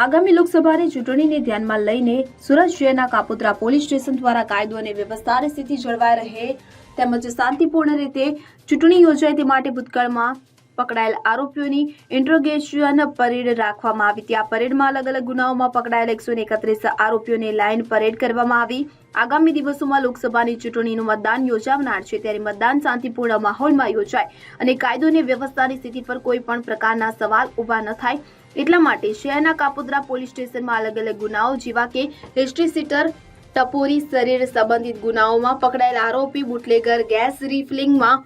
આગામી લોકસભાની ચૂંટણીને ધ્યાનમાં લઈને સુરત શહેરના કાપોદ્રા પોલીસ સ્ટેશન દ્વારા કાયદો અને વ્યવસ્થાની સ્થિતિ જળવાઈ રહે તેમજ શાંતિપૂર્ણ રીતે ચૂંટણી યોજાય તે માટે ભૂતકાળમાં પકડાયેલ આરોપીઓની ઇન્ટ્રોગેશન પરેડ રાખવામાં આવી. ત્યાં પરેડમાં અલગ અલગ ગુનાઓમાં પકડાયેલ એકસો એકત્રીસ આરોપીઓને લાઇન પરેડ કરવામાં આવી. આગામી દિવસોમાં લોકસભાની ચૂંટણીનું મતદાન યોજાનાર છે ત્યારે મતદાન શાંતિપૂર્ણ માહોલમાં યોજાય અને કાયદો અને વ્યવસ્થાની સ્થિતિ પર કોઈ પણ પ્રકારના સવાલ ઊભા ન થાય. એટલા માટે શહેરના કાપોદ્રા પોલીસ સ્ટેશનમાં અલગ અલગ ગુનાઓ, જેવા કે હિસ્ટ્રી સીટર ટપોરી શરીર સંબંધિત ગુનાઓમાં પકડાયેલ આરોપી, બુટલેગર ગેસ રિફિલિંગમાં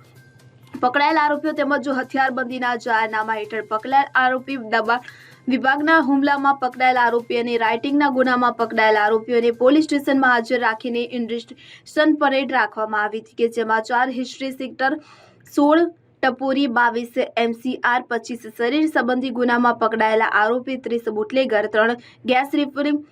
પકડાયેલ આરોપીઓ તેમજ જો હથિયારબંધીના જાહેરનામા હેઠળ પકડાયેલ આરોપી દબાણ વિભાગના હુમલામાં પકડાયેલ આરોપી અને રાઇટિંગના ગુનામાં પકડાયેલ આરોપીઓને પોલીસ સ્ટેશનમાં હાજર રાખીને ઇન્ડસ્ટ્રેશન પરેડ રાખવામાં આવી હતી કે જેમાં ચાર હિસ્ટ્રી સેક્ટર સોળ ટપોરી, બાવીસ એમસીઆર પચીસ શરીર સંબંધી ગુનામાં પકડાયેલા આરોપી, ત્રીસ બુટલેગર, ત્રણ ગેસ રિપેરિંગ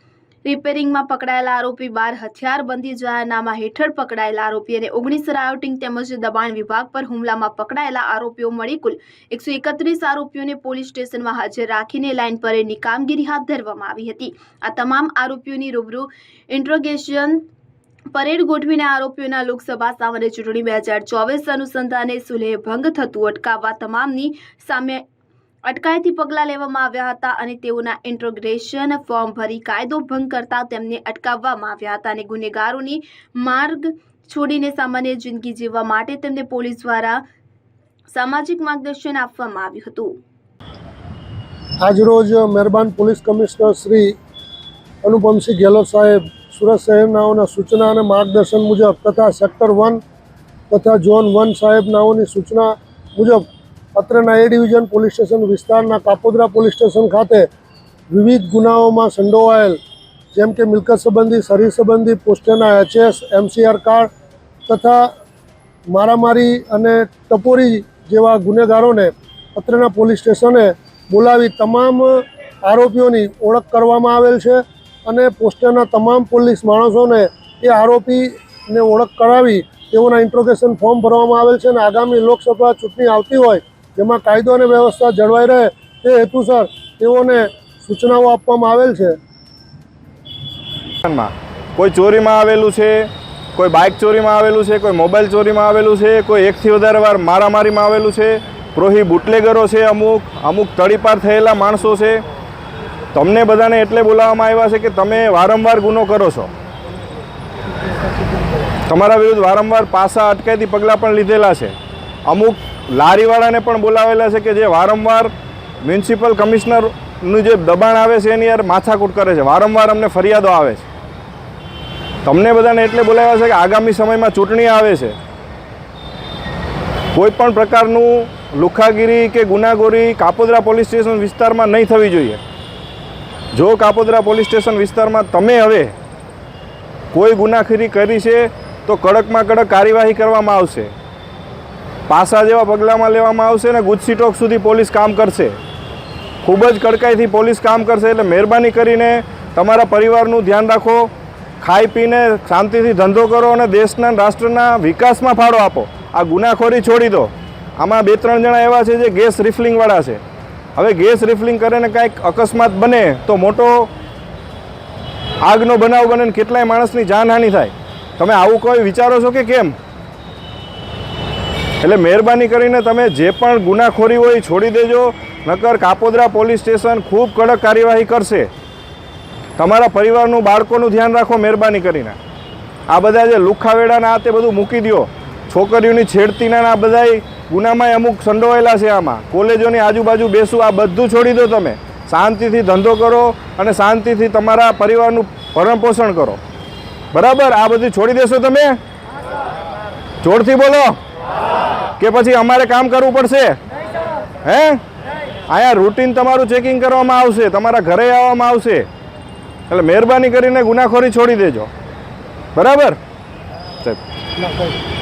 રિપેરિંગમાં પકડાયેલા આરોપી, બાર હથિયારબંધી જાહેરનામા હેઠળ પકડાયેલા આરોપી અને ઓગણીસ રાયોટિંગ તેમજ દબાણ વિભાગ પર હુમલામાં પકડાયેલા આરોપીઓ મળી કુલ એકસો એકત્રીસ આરોપીઓને પોલીસ સ્ટેશનમાં હાજર રાખીને લાઇન પરેડની કામગીરી હાથ ધરવામાં આવી હતી. આ તમામ આરોપીઓની રૂબરૂ ઇન્ટ્રોગેશન પરેડ ગોઠવીને આરોપીઓના લોકસભા સામાન્ય ચૂંટણી બે હજાર ચોવીસ અનુસંધાને સુલેહ ભંગ થતું અટકાવવા તમામની સામે અટકાયતી પગલાં લેવામાં આવ્યા હતા અને તેઓના ઇન્ટ્રોગ્રેશન ફોર્મ ભરી કાયદો ભંગ કરતા તેમને અટકાવવામાં આવ્યા હતા અને ગુનેગારોની માર્ગ છોડીને સામાન્ય જિંદગી જીવવા માટે તેમને પોલીસ દ્વારા સામાજિક માર્ગદર્શન આપવામાં આવ્યું હતું. આજરોજ મહેરબાન પોલીસ કમિશનર શ્રી અનુપમસિંહ ગેહલોત સાહેબ સુરત શહેરનાઓના સૂચના અને માર્ગદર્શન મુજબ તથા સેક્ટર વન તથા ઝોન વન સાહેબનાઓની સૂચના મુજબ પત્રના એ ડિવિઝન પોલીસ સ્ટેશન વિસ્તારના કાપોદ્રા પોલીસ સ્ટેશન ખાતે વિવિધ ગુનાઓમાં સંડોવાયેલ, જેમ કે મિલકત સંબંધી, શરીર સંબંધી પોસ્ટેના એચએસ, એમસીઆર કાર્ડ તથા મારામારી અને ટપોરી જેવા ગુનેગારોને પત્રના પોલીસ સ્ટેશને બોલાવી તમામ આરોપીઓની ઓળખ કરવામાં આવેલ છે. અને પોસ્ટરના તમામ પોલીસ માણસોને એ આરોપીને ઓળખ કરાવી તેઓના ઇન્ટ્રોગેશન ફોર્મ ભરવામાં આવેલ છે અને આગામી લોકસભા ચૂંટણી આવતી હોય, જેમાં કાયદો અને વ્યવસ્થા જળવાઈ રહે તે હેતુસર તેઓને સૂચનાઓ આપવામાં આવેલ છે. કોઈ ચોરીમાં આવેલું છે, કોઈ બાઇક ચોરીમાં આવેલું છે, કોઈ મોબાઈલ ચોરીમાં આવેલું છે, કોઈ એકથી વધારે વાર મારામારીમાં આવેલું છે, પ્રોહી બુટલેગરો છે અમુક અમુક તડીપાર થયેલા માણસો છે તમને બધાને એટલે બોલાવવામાં આવ્યા છે કે તમે વારંવાર ગુનો કરો છો? તમારા વિરુદ્ધ વારંવાર પાસા અટકાયતી પગલાં પણ લીધેલા છે. અમુક લારીવાળાને પણ બોલાવેલા છે કે જે વારંવાર મ્યુનિસિપલ કમિશનરનું જે દબાણ આવે છે એની યાર માથાકૂટ કરે છે. વારંવાર અમને ફરિયાદો આવે છે. તમને બધાને એટલે બોલાવ્યા છે કે આગામી સમયમાં ચૂંટણી આવે છે. કોઈ પણ પ્રકારનું લુખાગીરી કે ગુનાગોરી કાપોદ્રા પોલીસ સ્ટેશન વિસ્તારમાં નહીં થવી જોઈએ. જો કાપોદરા પોલીસ સ્ટેશન વિસ્તારમાં તમે હવે કોઈ ગુનાખોરી કરી છે, તો કડકમાં કડક કાર્યવાહી કરવામાં આવશે. પાસા જેવા પગલાંમાં લેવામાં આવશે અને ગુજસી ટોક સુધી પોલીસ કામ કરશે. ખૂબ જ કડકાઈથી પોલીસ કામ કરશે એટલે મહેરબાની કરીને તમારા પરિવારનું ધ્યાન રાખો. ખાઈ પીને શાંતિથી ધંધો કરો અને દેશના રાષ્ટ્રના વિકાસમાં ફાળો આપો. આ ગુનાખોરી છોડી દો. આમાં બે ત્રણ જણા એવા છે જે ગેસ રિફિલિંગવાળા છે. હવે ગેસ રિફિલિંગ કરીને કાંઈક અકસ્માત બને તો મોટો આગનો બનાવ બને ને કેટલાય માણસની જાનહાનિ થાય. તમે આવું કોઈ વિચારો છો કે કેમ? એટલે મહેરબાની કરીને તમે જે પણ ગુનાખોરી હોય છોડી દેજો, નકર કાપોદરા પોલીસ સ્ટેશન ખૂબ કડક કાર્યવાહી કરશે. તમારા પરિવારનું, બાળકોનું ધ્યાન રાખો મહેરબાની કરીને. આ બધા જે લુખાવેડાના આ તે બધું મૂકી દો છોકરીઓની છેડતીના આ બધાય ગુનામાં અમુક સંડોવાયેલા છે આમાં. કોલેજોની આજુબાજુ બેસવું આ બધું છોડી દો તમે. શાંતિથી ધંધો કરો અને શાંતિથી તમારા પરિવારનું ભરણ પોષણ કરો. બરાબર? આ બધું છોડી દેશો તમે? જોરથી બોલો. કે પછી અમારે કામ કરવું પડશે? હે? અહીંયા રૂટીન તમારું ચેકિંગ કરવામાં આવશે, તમારા ઘરે આવવામાં આવશે. એટલે મહેરબાની કરીને ગુનાખોરી છોડી દેજો. બરાબર? સાહેબ